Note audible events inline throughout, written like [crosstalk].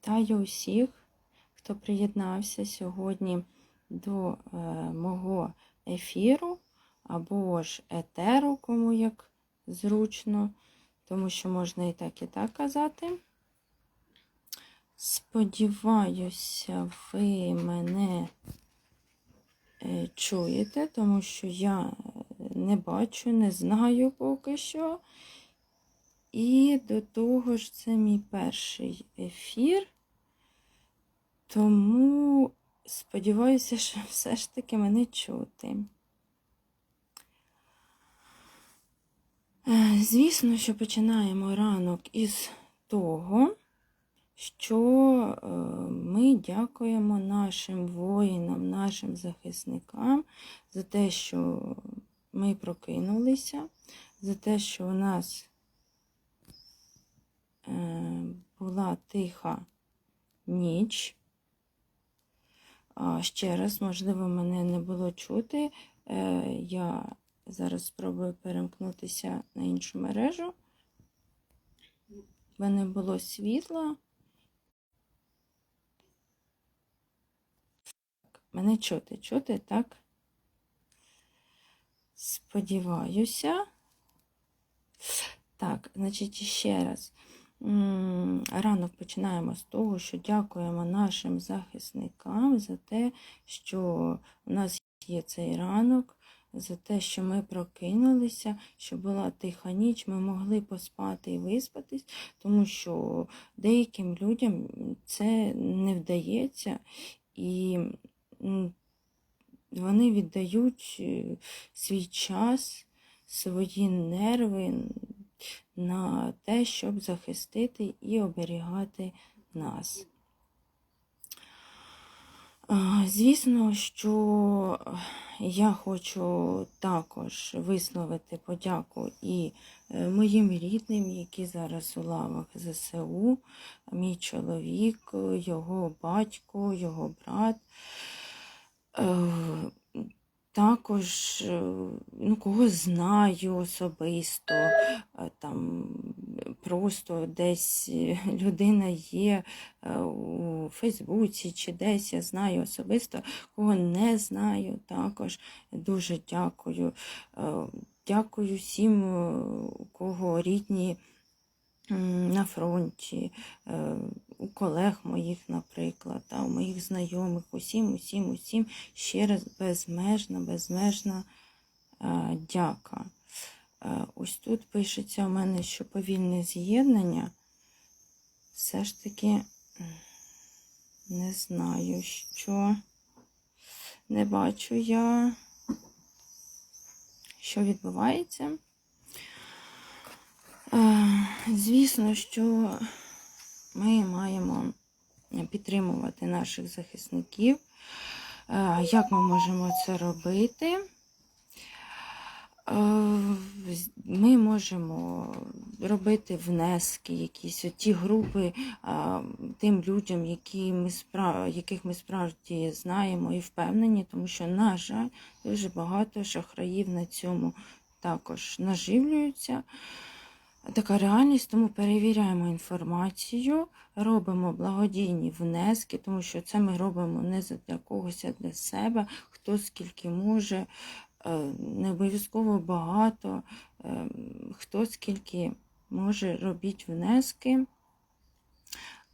Вітаю усіх, хто приєднався сьогодні до е, мого ефіру або ж етеру, кому як зручно, тому що можна і так, і так казати. Сподіваюся, ви мене е, чуєте, тому що я не бачу, не знаю поки що. І до того ж, це мій перший ефір. Тому сподіваюся, що [laughs] все ж таки мене чути. Е, Звісно, що починаємо ранок із того, що е, ми дякуємо нашим воїнам, нашим захисникам за те, що ми прокинулися, за те, що у нас е, була тиха ніч. Ще раз, можливо, мене не було чути. Е, Я зараз спробую перемкнутися на іншу мережу. В мене було світло. Мене чути, чути, так? Сподіваюся. Так, значить, ще раз. Ранок починаємо з того, що дякуємо нашим захисникам за те, що у нас є цей ранок, за те, що ми прокинулися, що була тиха ніч, ми могли поспати і виспатись, тому що деяким людям це не вдається, і вони віддають е, свій час, свої нерви на те, щоб захистити і оберігати нас. Звісно, що я хочу також висловити подяку і е, моїм рідним, які зараз у лавах ЗСУ, мій чоловік, його батько, його брат. Також, е, ну, кого знаю особисто, е, там просто десь е, людина є у Фейсбуці чи десь я знаю особисто, кого не знаю, також дуже дякую. Дякую всім, у кого рідні на фронті, у колег моїх, наприклад, та, у моїх знайомих, усім, усім, усім ще раз безмежна, безмежна е, дяка. Е, Ось тут пишеться у мене, що повільне з'єднання. Все ж таки не знаю, що не бачу я, що відбувається. Е, Звісно, що ми маємо підтримувати наших захисників. Е, Як ми можемо це робити? Е, Ми можемо робити внески, якісь ті групи тим людям, які ми яких ми справді знаємо і впевнені, тому що, на жаль, дуже багато шахраїв на цьому також наживлюються. Така реальність, тому перевіряємо інформацію, робимо благодійні внески, тому що це ми робимо не для когось, а для себе, хто скільки може, е, не обов'язково багато, е, хто скільки може, робіть внески.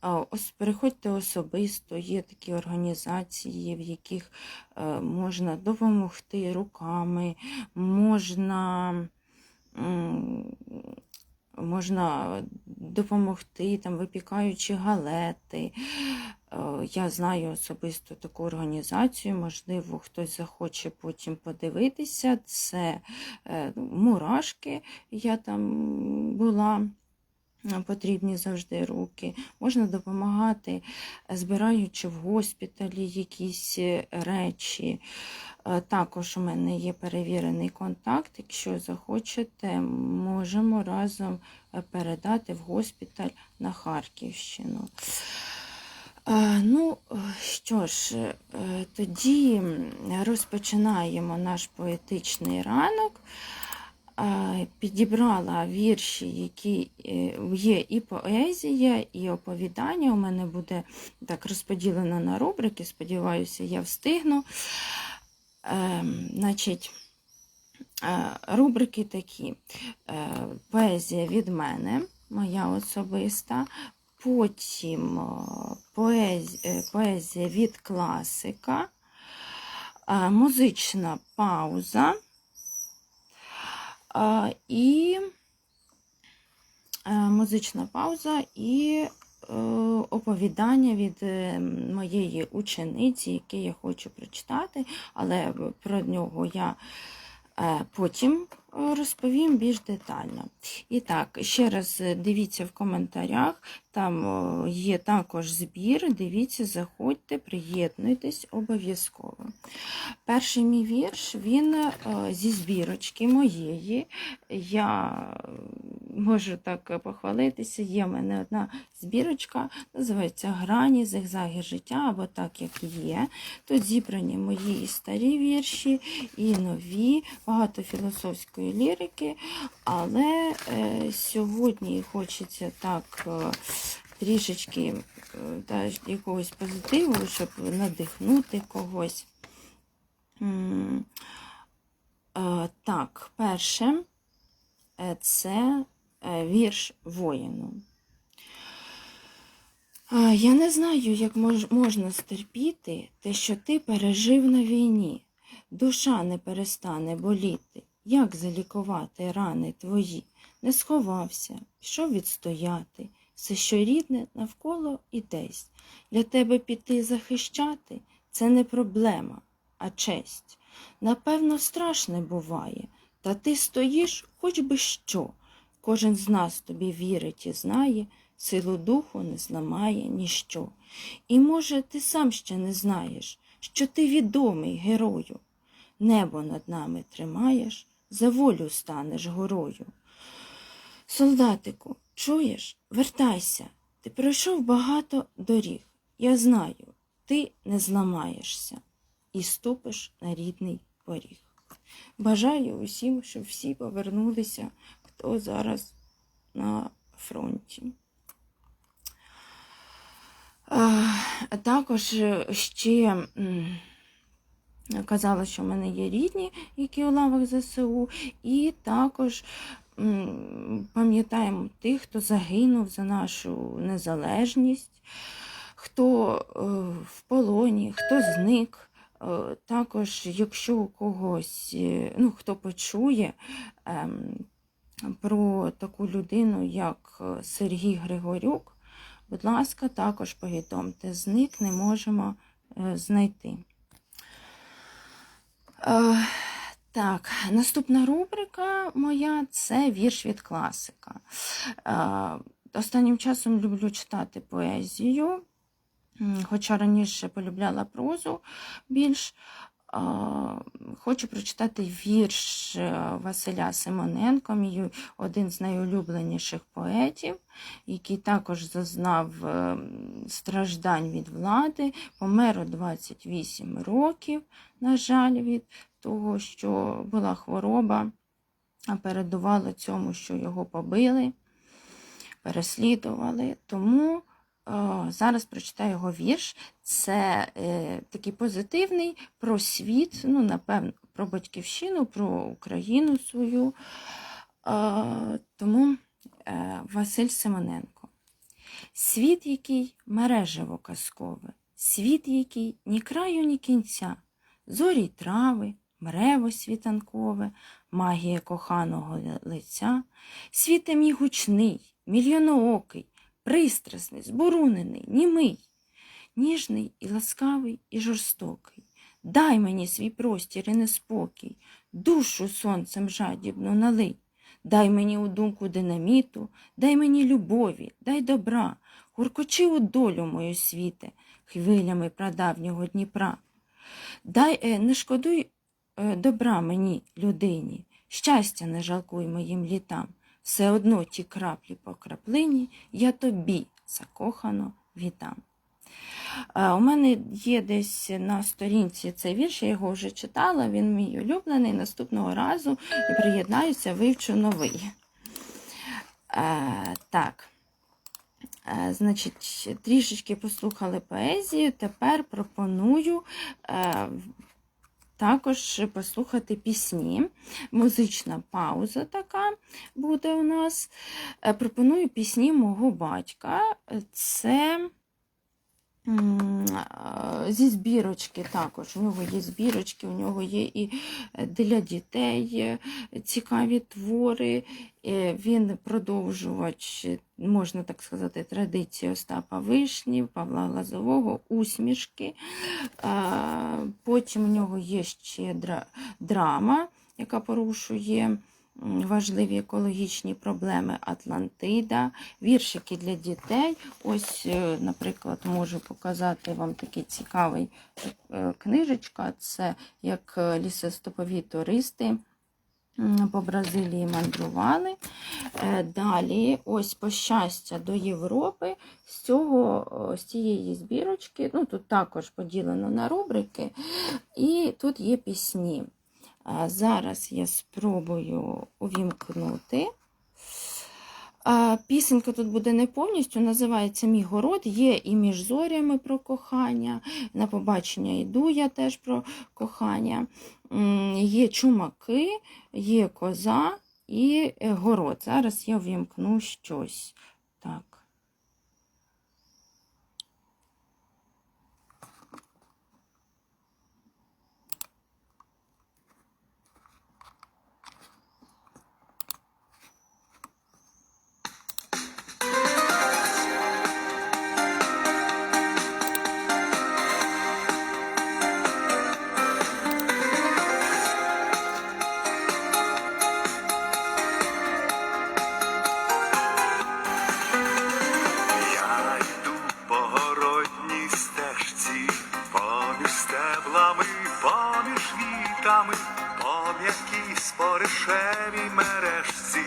А, ос- Переходьте особисто, є такі організації, в яких е, можна допомогти руками, можна. Можна допомогти, там, випікаючи галети. Е, Я знаю особисто таку організацію, можливо, хтось захоче потім подивитися. Це е, мурашки, я там була. Е, Потрібні завжди руки. Можна допомагати, е, збираючи в госпіталі якісь е, речі. Також у мене є перевірений контакт. Якщо захочете, можемо разом передати в госпіталь на Харківщину. Ну, що ж, тоді розпочинаємо наш поетичний ранок. Підібрала вірші, які е, є і поезія, і оповідання. У мене буде так розподілено на рубрики. Сподіваюся, я встигну. Е, Значить, е, рубрики такі: Е, поезія від мене, моя особиста. Потім поезія, поезія від класика, музична пауза і е, музична пауза і е, оповідання від е, моєї учениці, яке я хочу прочитати, але про нього я потім розповім більш детально. І так, ще раз дивіться в коментарях, там є також збір. Дивіться, заходьте, приєднуйтесь обов'язково. Перший мій вірш він е, зі збірочки моєї. Я е, можу так похвалитися. Є в мене одна збірочка, називається Грані, зигзаги життя або так, як є. Тут зібрані мої і старі вірші, і нові, багато філософської лірики, але е, сьогодні хочеться так. Трішечки та, якогось позитиву, щоб надихнути когось. Е, Так, перше е, це е, вірш воїну. Я не знаю, як мож, можна стерпіти те, що ти пережив на війні. Душа не перестане боліти. Як залікувати рани твої? Не сховався, пішов відстояти. Все, що рідне, навколо і десь. Для тебе піти захищати це не проблема, а честь. Напевно, страшне буває, та ти стоїш хоч би що. Кожен з нас тобі вірить і знає, силу духу не зламає ніщо. І, може, ти сам ще не знаєш, що ти відомий герою. Небо над нами тримаєш, за волю станеш горою. Солдатику, чуєш, вертайся, ти пройшов багато доріг. Я знаю, ти не зламаєшся і ступиш на рідний поріг. Бажаю усім, щоб всі повернулися, хто зараз на фронті. А, також ще казала, що в мене є рідні, які у лавах ЗСУ, і також пам'ятаємо тих, хто загинув за нашу незалежність, хто е, в полоні, хто зник. Е, Також, якщо когось, е, ну, хто почує ем, про таку людину, як Сергій Григорюк, будь ласка, також повідомте, зник не можемо знайти. Так, наступна рубрика моя це вірш від класика. Е, Останнім часом люблю читати поезію, хоча раніше полюбляла прозу більш. Хочу прочитати вірш е, Василя Симоненко, мій один з найулюбленіших поетів, який також зазнав е, страждань від влади, помер у 28 років, на жаль, від того, що була хвороба, а передувало цьому, що його побили, переслідували. Тому зараз прочитаю його вірш. Це е, такий позитивний про світ, ну, напевно, про батьківщину, про Україну свою. Е, тому е, Василь Симоненко. Світ, який мережево казкове, світ, який ні краю, ні кінця, зорі й трави, мрево світанкове, магія коханого лиця, світе мій гучний, мільйоноокий, пристрасний, зборунений, німий, ніжний і ласкавий, і жорстокий. Дай мені свій простір і неспокій, душу сонцем жадібно налий. Дай мені у думку динаміту, дай мені любові, дай добра, гуркочи у долю мою світе, хвилями прадавнього Дніпра. Дай е, не шкодуй е, добра мені, людині, щастя не жалкуй моїм літам. Все одно ті краплі по краплині я тобі закохано вітам. Е, У мене є десь на сторінці цей вірш, я його вже читала, він мій улюблений. Наступного разу і приєднаюся, вивчу новий. Е, так. Е, Значить, трішечки послухали поезію. Тепер пропоную також послухати пісні. Музична пауза така буде у нас. Е, Пропоную пісні мого батька. Це зі збірочки також. У нього є збірочки, у нього є і е, для дітей е, цікаві твори. Е, Він продовжувач, е, можна так сказати, традиції Остапа Вишні, Павла Лазового, усмішки. Е, Потім у нього є ще драма, яка порушує важливі екологічні проблеми Атлантида, віршики для дітей. Ось, е, наприклад, можу показати вам такий цікавий е, книжечка. Це як е, лісостопові туристи по Бразилії мандрували. Далі, ось по щастя до Європи. З цього з цієї збірочки, ну тут також поділено на рубрики, і тут є пісні. Зараз я спробую увімкнути. Пісенька тут буде не повністю, називається Мій город. Є і між зорями про кохання. На побачення йду я теж про кохання. Є чумаки, є коза і город. Зараз я вімкну щось. Так. М'якій споришевій мережці,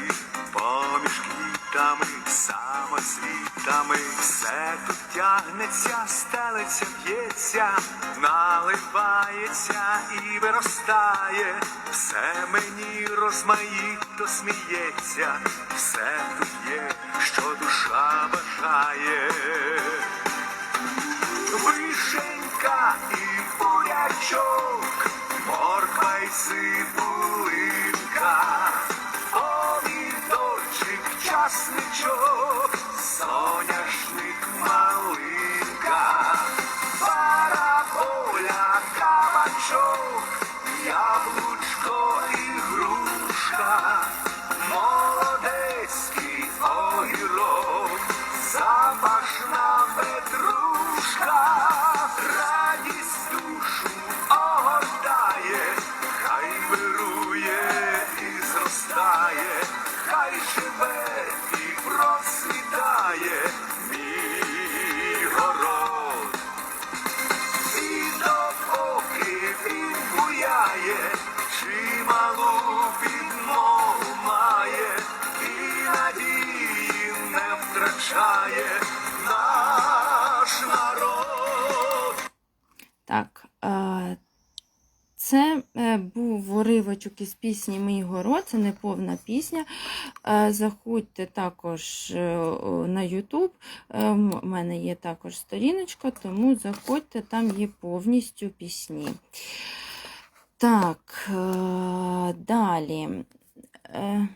поміж квітами, самоцвітами, все тут тягнеться, стелиться, б'ється, наливається і виростає, все мені розмаїто сміється, все тут є, що душа бажає. Вишенька і бурячок, морква й цибулинка, уривочок із пісні Мій город, це не повна пісня. Е, Заходьте також е, на YouTube. Е, У мене є також сторіночка, тому заходьте, там є повністю пісні. Так, е, далі. Е,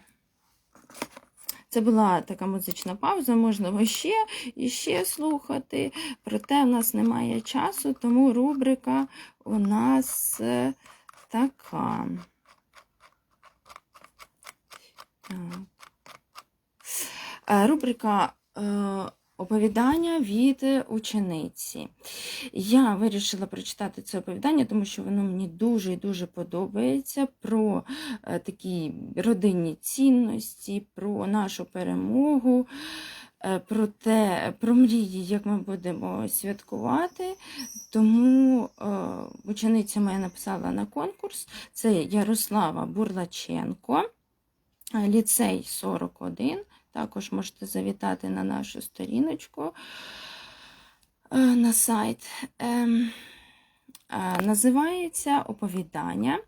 Це була така музична пауза, можна ще і ще слухати. Проте в нас немає часу, тому рубрика у нас е, така. Так. Е, Рубрика е, оповідання від учениці. Я вирішила прочитати це оповідання, тому що воно мені дуже і дуже подобається про е, такі родинні цінності, про нашу перемогу. е, Про те, про мрії, як ми будемо святкувати. Тому е, учениця моя написала на конкурс. Це Ярослава Бурлаченко, е, ліцей 41. Також можете завітати на нашу сторіночку. е, на сайт. Ем, е, Називається оповідання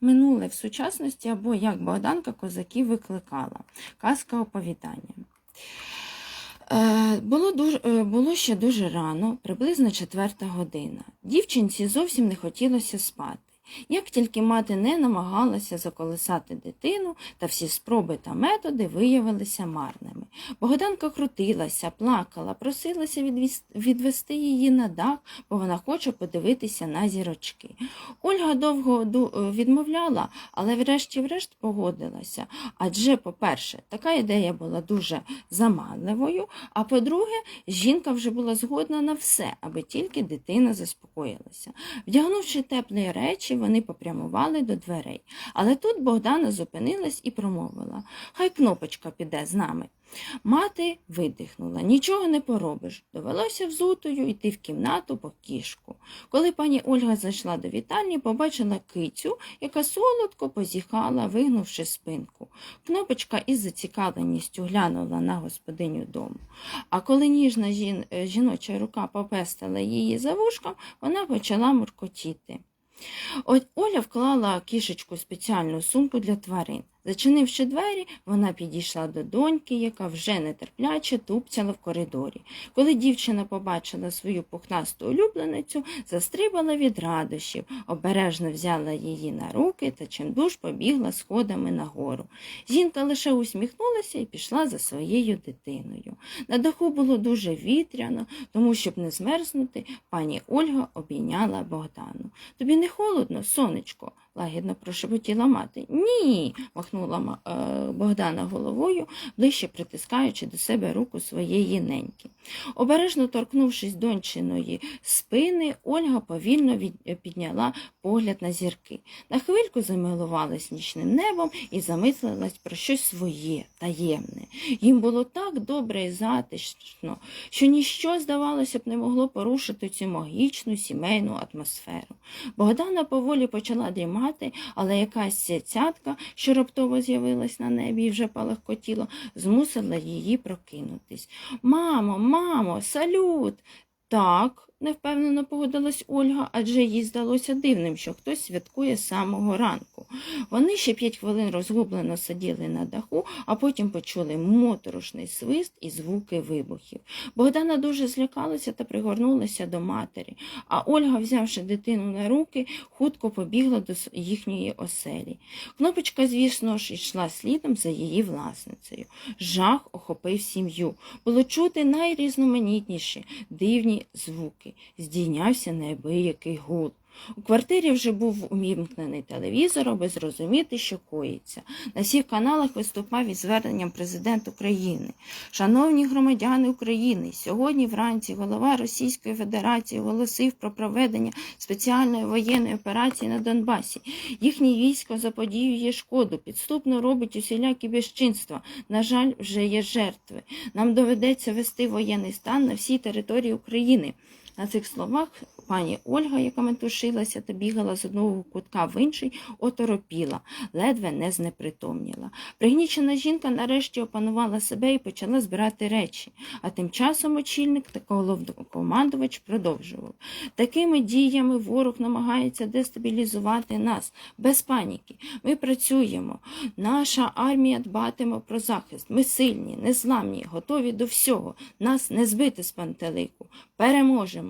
Минуле в сучасності або як Богданка козаків викликала. Казка оповідання. Е, Було, дуже, було ще дуже рано, приблизно четверта година. Дівчинці зовсім не хотілося спати. Як тільки мати не намагалася заколисати дитину, та всі спроби та методи виявилися марними. Богданка крутилася, плакала, просилася відвести її на дах, бо вона хоче подивитися на зірочки. Ольга довго е, відмовляла, але врешті-врешт погодилася. Адже, по-перше, така ідея була дуже заманливою, а по-друге, жінка вже була згодна на все, аби тільки дитина заспокоїлася. Вдягнувши теплі речі, вони попрямували до дверей. Але тут Богдана зупинилась і промовила Хай кнопочка піде з нами. Мати видихнула, нічого не поробиш. Довелося взутою йти в кімнату по кішку. Коли пані Ольга зайшла до вітальні, побачила кицю, яка солодко позіхала, вигнувши спинку. Кнопочка із зацікавленістю глянула на господиню дому. А коли ніжна жін... жіноча рука попестила її за вушком, вона почала муркотіти. Оля вклала кішечку спеціальну сумку для тварин. Зачинивши двері, вона підійшла до доньки, яка вже нетерпляче тупцяла в коридорі. Коли дівчина побачила свою пухнасту улюбленицю, застрибала від радощів, обережно взяла її на руки та чимдуж побігла сходами нагору. Жінка лише усміхнулася і пішла за своєю дитиною. На даху було дуже вітряно, тому, щоб не змерзнути, пані Ольга обійняла Богдану. Тобі не холодно, сонечко? Лагідно прошепотіла мати. Ні, махнула е, Богдана головою, ближче притискаючи до себе руку своєї неньки. Обережно торкнувшись дончиної спини, Ольга повільно від- підняла погляд на зірки. На хвильку замилувалась нічним небом і замислилась про щось своє, таємне. Їм було так добре і затишно, що ніщо, здавалося б, не могло порушити цю магічну сімейну атмосферу. Богдана поволі почала дрімати, але якась цятка, що раптово з'явилась на небі і вже палахкотіло, змусила її прокинутись. Мамо, мамо, салют! Так, невпевнено погодилась Ольга, адже їй здалося дивним, що хтось святкує самого ранку. Вони ще п'ять хвилин розгублено сиділи на даху, а потім почули моторошний свист і звуки вибухів. Богдана дуже злякалася та пригорнулася до матері, а Ольга, взявши дитину на руки, хутко побігла до їхньої оселі. Кнопочка, звісно ж, йшла слідом за її власницею. Жах охопив сім'ю. Було чути найрізноманітніші дивні звуки. Здійнявся неабиякий гул. У квартирі вже був умімкнений телевізор, аби зрозуміти, що коїться. На всіх каналах виступав із зверненням президент України. Шановні громадяни України, сьогодні вранці голова Російської Федерації оголосив про проведення спеціальної воєнної операції на Донбасі. Їхнє військо заподіює шкоду, підступно робить усілякі безчинства. На жаль, вже є жертви. Нам доведеться вести воєнний стан на всій території України. На цих словах пані Ольга, яка метушилася та бігала з одного кутка в інший, оторопіла, ледве не знепритомніла. Пригнічена жінка нарешті опанувала себе і почала збирати речі, а тим часом очільник та головнокомандувач продовжував. Такими діями ворог намагається дестабілізувати нас без паніки. Ми працюємо. Наша армія дбатиме про захист. Ми сильні, незламні, готові до всього. Нас не збити з пантелику. Переможемо.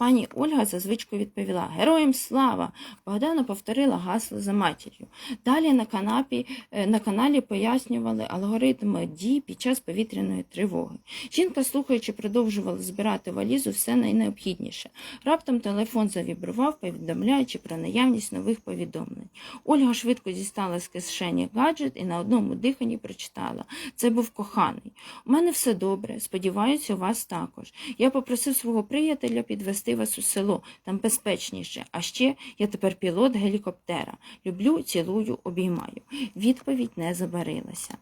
Пані Ольга за звичкою відповіла Героям слава! Богдана повторила гасло за матір'ю. Далі на, канапі, е, на каналі пояснювали алгоритми дій під час повітряної тривоги. Жінка, слухаючи, продовжувала збирати валізу все найнеобхідніше. Раптом телефон завібрував, повідомляючи про наявність нових повідомлень. Ольга швидко дістала з кишені гаджет і на одному диханні прочитала. Це був коханий. У мене все добре. Сподіваюся, у вас також. Я попросив свого приятеля підвести вас у село, там безпечніше. А ще я тепер пілот гелікоптера. Люблю, цілую, обіймаю. Відповідь не забарилася.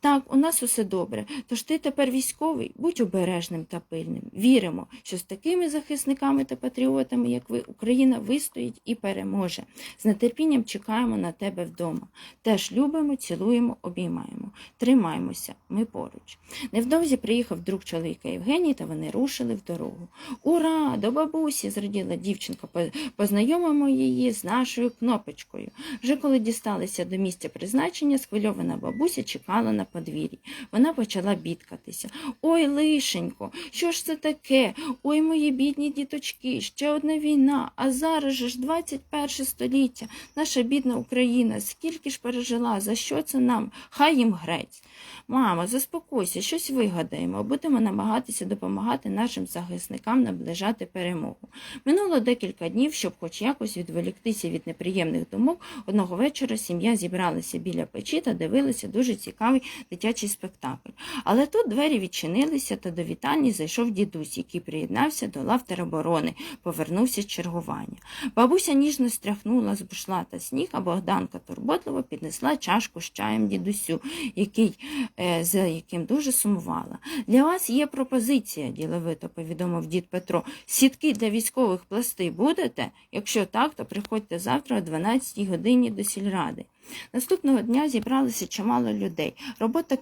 Так, у нас усе добре. Тож ти тепер військовий, будь обережним та пильним. Віримо, що з такими захисниками та патріотами, як ви, Україна вистоїть і переможе. З нетерпінням чекаємо на тебе вдома. Теж любимо, цілуємо, обіймаємо. Тримаймося, ми поруч. Невдовзі приїхав друг чоловіка Євгеній, та вони рушили в дорогу. Ура! До бабусі! зраділа дівчинка. Познайомимо її з нашою кнопочкою. Вже коли дісталися до місця призначення, схвильована бабуся чекала на подвір'ї. Вона почала бідкатися. Ой, лишенько, що ж це таке? Ой, мої бідні діточки, ще одна війна, а зараз же ж 21 століття. Наша бідна Україна, скільки ж пережила, за що це нам? Хай їм грець. Мамо, заспокойся, щось вигадаємо, будемо намагатися допомагати нашим захисникам наближати перемогу. Минуло декілька днів, щоб хоч якось відволіктися від неприємних думок. Одного вечора сім'я зібралася біля печі та дивилася дуже цікавий дитячий спектакль. Але тут двері відчинилися, та до вітальні зайшов дідусь, який приєднався до лав тероборони, повернувся з чергування. Бабуся ніжно стряхнула з бушлата сніг, а Богданка турботливо піднесла чашку з чаєм дідусю, який, е, за яким дуже сумувала. Для вас є пропозиція, діловито повідомив дід Петро. Сітки для військових пласти будете? Якщо так, то приходьте завтра о 12 годині до сільради. Наступного дня зібралося чимало людей. Робота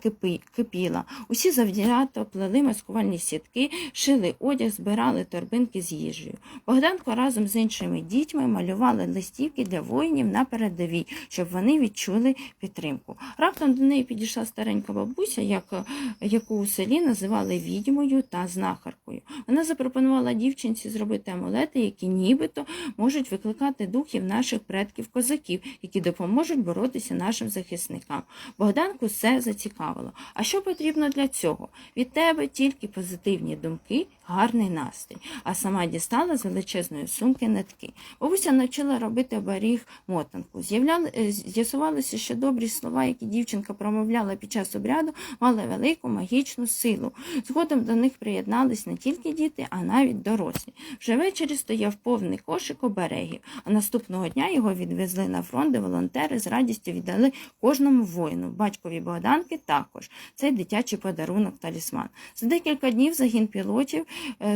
кипіла. Усі завзято плели маскувальні сітки, шили одяг, збирали торбинки з їжею. Богданко разом з іншими дітьми малювали листівки для воїнів на передовій, щоб вони відчули підтримку. Раптом до неї підійшла старенька бабуся, як, яку у селі називали відьмою та знахаркою. Вона запропонувала дівчинці зробити амулети, які нібито можуть викликати духів наших предків козаків, які допоможуть боротися нашим захисникам. Богданку все зацікавило. А що потрібно для цього? Від тебе тільки позитивні думки, гарний настрій. А сама дістала з величезної сумки нитки. Бабуся навчила робити оберіг мотанку. Е, З'ясувалося, що добрі слова, які дівчинка промовляла під час обряду, мали велику магічну силу. Згодом до них приєднались не тільки діти, а навіть дорослі. Вже ввечері стояв повний кошик оберегів, а наступного дня його відвезли на фронт, де волонтери з радістю віддали кожному воїну. Батькові Богданки також. Цей дитячий подарунок талісман. За декілька днів загін пілотів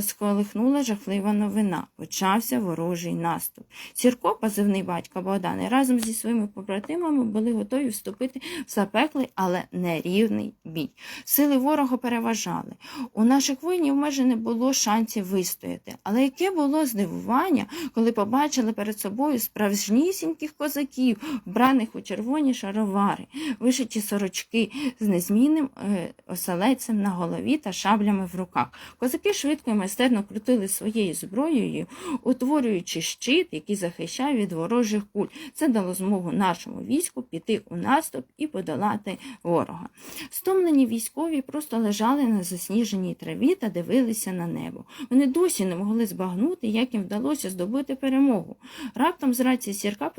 сколихнула жахлива новина. Почався ворожий наступ. Сірко, позивний батька Богдани, разом зі своїми побратимами були готові вступити в запеклий, але нерівний бій. Сили ворога переважали. У наших воїнів майже не було шансів вистояти. Але яке було здивування, коли побачили перед собою справжнісіньких козаків, вбраних у червоні шаровари, вишиті сорочки з незмінним е, оселедцем на голові та шаблями в руках. Козаки швидко і майстерно крутили своєю зброєю, утворюючи щит, який захищав від ворожих куль. Це дало змогу нашому війську піти у наступ і подолати ворога. Стомлені військові просто лежали на засніженій траві та дивилися на небо. Вони досі не могли збагнути, як їм вдалося здобути перемогу. Раптом з рації сірка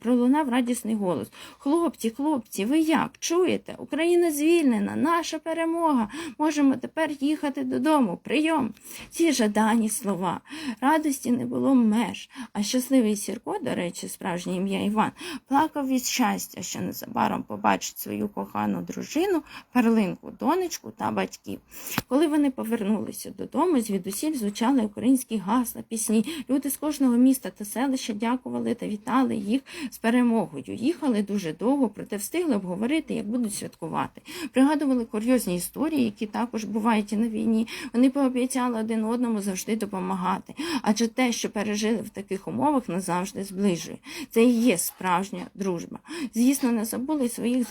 пролунав- радісний голос: Хлопці, хлопці, ви як? Чуєте? Україна звільнена, наша перемога. Можемо тепер їхати додому. Прийом. Ці жадані слова. Радості не було меж. А щасливий Сірко, до речі, справжнє ім'я Іван, плакав від щастя, що незабаром побачить свою кохану дружину, перлинку, донечку та батьків. Коли вони повернулися додому, звідусіль звучали українські гасла, пісні. Люди з кожного міста та селища дякували та вітали їх з перемогою. Їхали дуже довго, проте встигли обговорити, як будуть святкувати. Пригадували курйозні історії, які також бувають і на війні. Вони пообіцяли один одному завжди допомагати. Адже те, що пережили в таких умовах, назавжди зближує. Це і є справжня дружба. Звісно, не забули своїх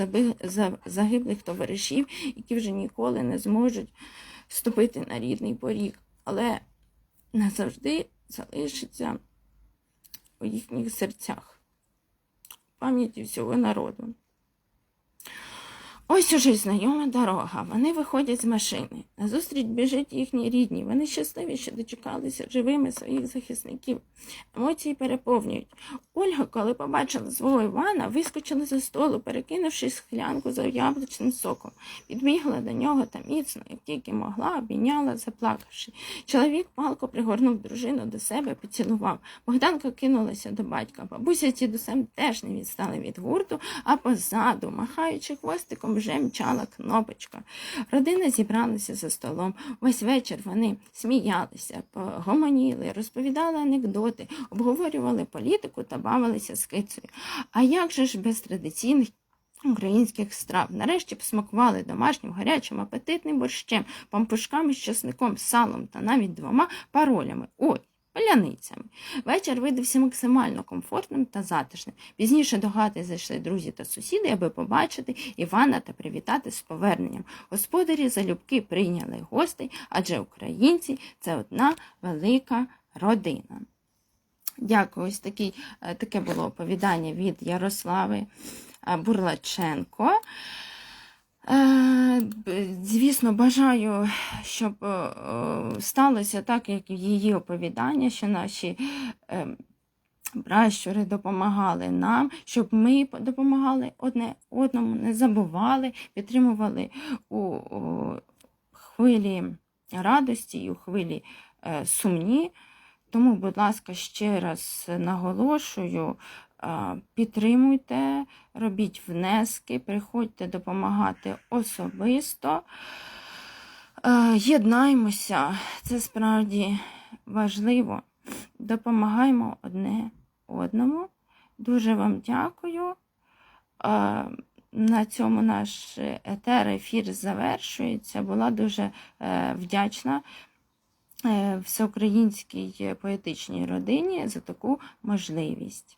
загиблих товаришів, які вже ніколи не зможуть вступити на рідний поріг, але назавжди залишиться у їхніх серцях, пам'яті всього народу. Ось уже знайома дорога. Вони виходять з машини. Назустріч біжать їхні рідні. Вони щасливі, що дочекалися живими своїх захисників. Емоції переповнюють. Ольга, коли побачила свого Івана, вискочила за столу, перекинувши склянку за яблучним соком. Підбігла до нього та міцно, як тільки могла, обійняла, заплакавши. Чоловік палко пригорнув дружину до себе, поцілував. Богданка кинулася до батька. Бабуся з дідусем теж не відстали від гурту, а позаду, махаючи хвостиком, вже мчала кнопочка. Родина зібралася за столом. Весь вечір вони сміялися, гомоніли, розповідали анекдоти, обговорювали політику та бавилися з кицею. А як же ж без традиційних українських страв? Нарешті посмакували домашнім гарячим апетитним борщем, пампушками з часником, салом та навіть двома паролями. Ой, паляницями. Вечір видався максимально комфортним та затишним. Пізніше до хати зайшли друзі та сусіди, аби побачити Івана та привітати з поверненням. Господарі залюбки прийняли гостей, адже українці це одна велика родина. Дякую. Ось такий, е, таке було оповідання від Ярослави е, Бурлаченко. Е, Звісно, бажаю, щоб е, сталося так, як її оповідання, що наші е, пращури допомагали нам, щоб ми допомагали одне одному, не забували, підтримували у, хвилі радості і у хвилі сумні. Тому, будь ласка, ще раз наголошую, підтримуйте, робіть внески, приходьте допомагати особисто. Єднаймося, це справді важливо. Допомагаємо одне одному. Дуже вам дякую. На цьому наш етер ефір завершується. Була дуже е, вдячна е, всеукраїнській поетичній родині за таку можливість.